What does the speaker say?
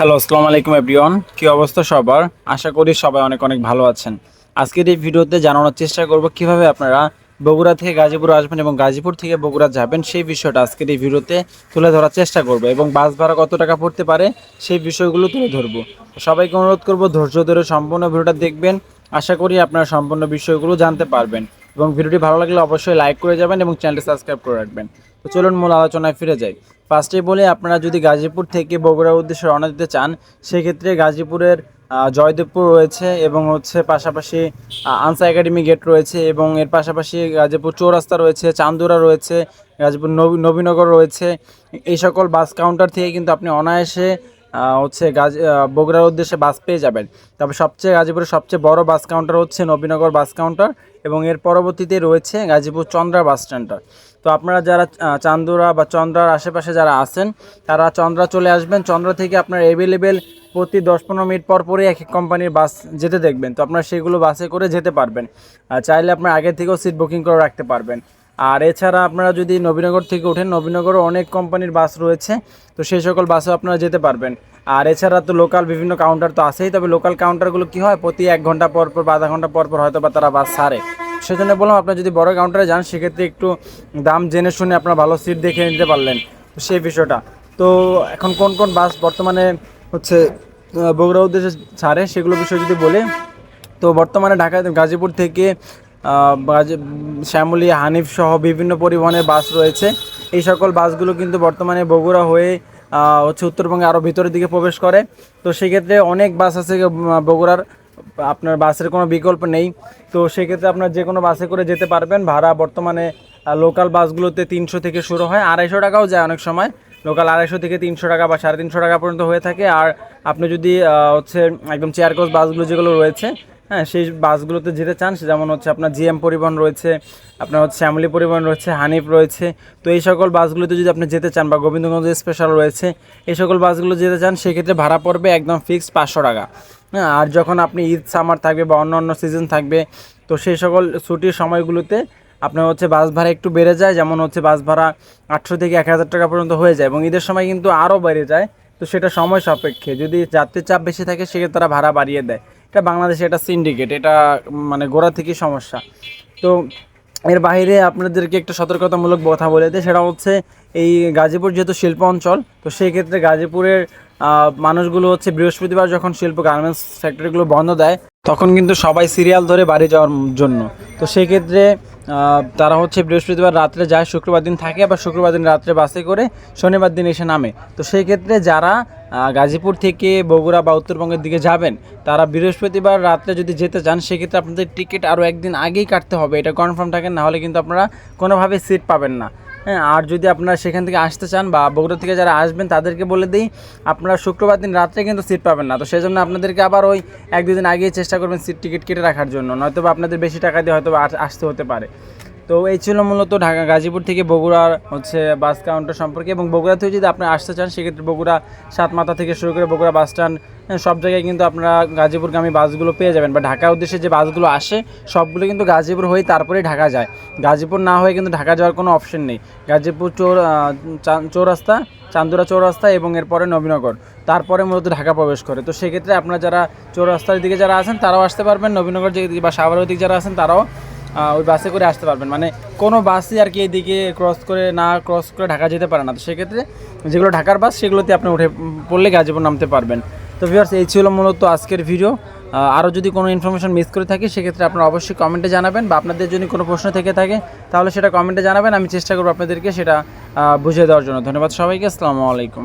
Hello আসসালামু আলাইকুম everyone কি অবস্থা সবার? আশা করি সবাই অনেক অনেক ভালো আছেন। আজকের এই ভিডিওতে জানানোর চেষ্টা করব কীভাবে আপনারা বগুড়া থেকে গাজীপুর আসবেন এবং গাজীপুর থেকে বগুড়া যাবেন, সেই বিষয়টা আজকের এই ভিডিওতে তুলে ধরার চেষ্টা করব এবং বাস ভাড়া কত টাকা পড়তে পারে সেই বিষয়গুলো তুলে ধরবো। সবাইকে অনুরোধ করব ধৈর্য ধরে সম্পূর্ণ ভিডিওটা দেখবেন। আশা করি আপনারা সম্পূর্ণ বিষয়গুলো জানতে পারবেন এবং ভিডিওটি ভালো লাগলে অবশ্যই লাইক করে যাবেন এবং চ্যানেলটি সাবস্ক্রাইব করে রাখবেন। তো চলুন মূল আলোচনায় ফিরে যাই। ফার্স্টে বলে আপনারা যদি গাজীপুর থেকে বগুড়ার উদ্দেশ্যে রওনা দিতে চান, সেক্ষেত্রে গাজীপুরের জয়দেবপুর রয়েছে এবং হচ্ছে পাশাপাশি আনসা একাডেমি গেট রয়েছে এবং এর পাশাপাশি গাজীপুর চৌরাস্তা রয়েছে, চান্দুরা রয়েছে, গাজীপুর নবী- নবীনগর রয়েছে। এই সকল বাস কাউন্টার থেকে কিন্তু আপনি অনায়াসে হচ্ছে গাজ বগুড়ার উদ্দেশ্যে বাস পেয়ে যাবেন। তবে সবচেয়ে গাজীপুরের সবচেয়ে বড় বাস কাউন্টার হচ্ছে নবীনগর বাস কাউন্টার এবং এর পরবর্তীতে রয়েছে গাজীপুর চন্দ্রা বাস স্ট্যান্ডটা। তো আপনারা যারা চান্দুরা বা চন্দ্রার আশেপাশে যারা আছেন, তারা চন্দ্রা চলে আসবেন। চন্দ্রা থেকে আপনার অ্যাভেলেবেল প্রতি দশ পনেরো মিনিট পর পরই এক এক কোম্পানির বাস যেতে দেখবেন। তো আপনারা সেগুলো বাসে করে যেতে পারবেন। চাইলে আপনার আগে থেকেও সিট বুকিং করে রাখতে পারবেন। আর এছাড়া আপনারা যদি নবীনগর থেকে ওঠেন, নবীনগরও অনেক কোম্পানির বাস রয়েছে, তো সেই সকল বাসেও আপনারা যেতে পারবেন। আর এছাড়া তো লোকাল বিভিন্ন কাউন্টার তো আছেই, তবে লোকাল কাউন্টারগুলো কি হয়, প্রতি এক ঘণ্টা পর পর বা আধা ঘণ্টা পর পর হয়তো বা তারা বাস ছাড়ে। সেজন্য বললাম, আপনারা যদি বড় কাউন্টারে যান, সেক্ষেত্রে একটু দাম জেনে শুনে আপনারা ভালো সিট দেখে নিতে পারলেন সেই বিষয়টা। তো এখন কোন কোন বাস বর্তমানে হচ্ছে বগুড়া উদ্দেশ্যে ছাড়ে, সেগুলো বিষয়ে যদি বলি, তো বর্তমানে ঢাকা, গাজীপুর থেকে শ্যামলী, হানিফ সহ বিভিন্ন পরিবহনের বাস রয়েছে। এই সকল বাসগুলো কিন্তু বর্তমানে বগুড়া হয়ে হচ্ছে উত্তরবঙ্গে আরও ভিতরের দিকে প্রবেশ করে। তো সেক্ষেত্রে অনেক বাস আছে বগুড়ার। আপনার বাসের কোনো বিকল্প নেই। তো সেক্ষেত্রে আপনার যে কোনো বাসে করে যেতে পারবেন। ভাড়া বর্তমানে লোকাল বাসগুলোতে তিনশো থেকে শুরু হয়। আড়াইশো টাকাও যায় অনেক সময়। লোকাল আড়াইশো থেকে তিনশো টাকা বা সাড়ে তিনশো টাকা পর্যন্ত হয়ে থাকে। আর আপনি যদি হচ্ছে একদম চেয়ার কোচ বাসগুলো যেগুলো রয়েছে হ্যাঁ সেই বাসগুলোতে যেতে চান যেমন হচ্ছে আপনার জিএম পরিবহন রয়েছে, আপনার হচ্ছে শ্যামলী পরিবহন রয়েছে, হানিফ রয়েছে। তো এই সকল বাসগুলোতে যদি আপনি যেতে চান বা গোবিন্দগঞ্জ স্পেশাল রয়েছে, এই সকল বাসগুলো যেতে চান, সেক্ষেত্রে ভাড়া পড়বে একদম ফিক্সড পাঁচশো টাকা। হ্যাঁ আর যখন আপনি ঈদ সামার থাকবে বা অন্য অন্য সিজন থাকবে, তো সেই সকল ছুটির সময়গুলোতে আপনার হচ্ছে বাস ভাড়া একটু বেড়ে যায়, যেমন হচ্ছে বাস ভাড়া আটশো থেকে এক হাজার টাকা পর্যন্ত হয়ে যায় এবং ঈদের সময় কিন্তু আরও বেড়ে যায়। তো সেটা সময় সাপেক্ষে, যদি যাত্রীর চাপ বেশি থাকে, সেক্ষেত্রে তারা ভাড়া বাড়িয়ে দেয়। এটা বাংলাদেশে এটা সিন্ডিকেট এটা মানে গোড়া থেকেই সমস্যা। তো এর বাইরে আপনাদেরকে একটা সতর্কতামূলক কথা বলে দিই, সেটা হচ্ছে এই গাজীপুর যেহেতু শিল্প অঞ্চল, তো সেই ক্ষেত্রে গাজীপুরের মানুষগুলো হচ্ছে বৃহস্পতিবার যখন শিল্প গার্মেন্টস ফ্যাক্টরিগুলো বন্ধ দেয়, তখন কিন্তু সবাই সিরিয়াল ধরে বাড়ি যাওয়ার জন্য। তো সেই ক্ষেত্রে তারা হচ্ছে বৃহস্পতিবার রাত্রে যায়, শুক্রবার দিন থাকে, আবার শুক্রবার দিন রাত্রে বাসে করে শনিবার দিন এসে নামে। তো সেই ক্ষেত্রে যারা গাজীপুর থেকে বগুড়া বা উত্তরবঙ্গের দিকে যাবেন। তারা বৃহস্পতিবার রাত্রে যদি যেতে চান, সেক্ষেত্রে আপনাদের টিকিট আরও একদিন আগেই কাটতে হবে। এটা কনফার্ম থাকেন নাহলে কিন্তু আপনারা কোনোভাবে সিট পাবেন না। হ্যাঁ আর যদি আপনারা সেখান থেকে আসতে চান বা বগুড়া থেকে যারা আসবেন, তাদেরকে বলে দিই, আপনারা শুক্রবার দিন রাত্রে কিন্তু সিট পাবেন না। তো সেজন্য আপনাদেরকে আবার ওই এক দুদিন আগেই চেষ্টা করবেন সিট টিকিট কেটে রাখার জন্য। নয়তো বা আপনাদের বেশি টাকা দিয়ে হয়তো আসতে হতে পারে। তো এই ছিল মূলত ঢাকা গাজীপুর থেকে বগুড়ার হচ্ছে বাস কাউন্টার সম্পর্কে এবং বগুড়া থেকে যদি আপনি আসতে চান সেক্ষেত্রে বগুড়া সাতমাথা থেকে শুরু করে বগুড়া বাস স্ট্যান্ড হ্যাঁ, সব জায়গায় কিন্তু আপনারা গাজীপুরগামী বাসগুলো পেয়ে যাবেন। বা ঢাকা উদ্দেশ্যে যে বাসগুলো আসে সবগুলো কিন্তু গাজীপুর হয়ে তারপরেই ঢাকা যায়। গাজীপুর না হয়ে কিন্তু ঢাকা যাওয়ার কোনো অপশন নেই। গাজীপুর চোর চৌরাস্তা চান্দুরা চৌরাস্তা এবং এরপরে নবীনগর। তারপরে মূলত ঢাকা প্রবেশ করে। তো সেক্ষেত্রে আপনারা যারা চৌরাস্তার দিকে যারা আছেন তারাও আসতে পারবেন। নবীনগর যে বা সাভারের দিকে যারা আছেন তারাও ওই বাসে করে আসতে পারবেন। মানে কোনো বাসই আর কি এদিকে ক্রস করে না ক্রস করে ঢাকা যেতে পারে না। তো সেক্ষেত্রে যেগুলো ঢাকার বাস, সেগুলোতে আপনি উঠে পড়লে গাজীপুর নামতে পারবেন। তো ভিউয়ার্স এই ছিল মূলত আজকের ভিডিও আরও যদি কোনো ইনফরমেশন মিস করে থাকি, সেক্ষেত্রে আপনারা অবশ্যই কমেন্টে জানাবেন বা আপনাদের যদি কোনো প্রশ্ন থেকে থাকে, তাহলে সেটা কমেন্টে জানাবেন। আমি চেষ্টা করব আপনাদেরকে সেটা বুঝিয়ে দেওয়ার জন্য। ধন্যবাদ সবাইকে। আসসালামু আলাইকুম।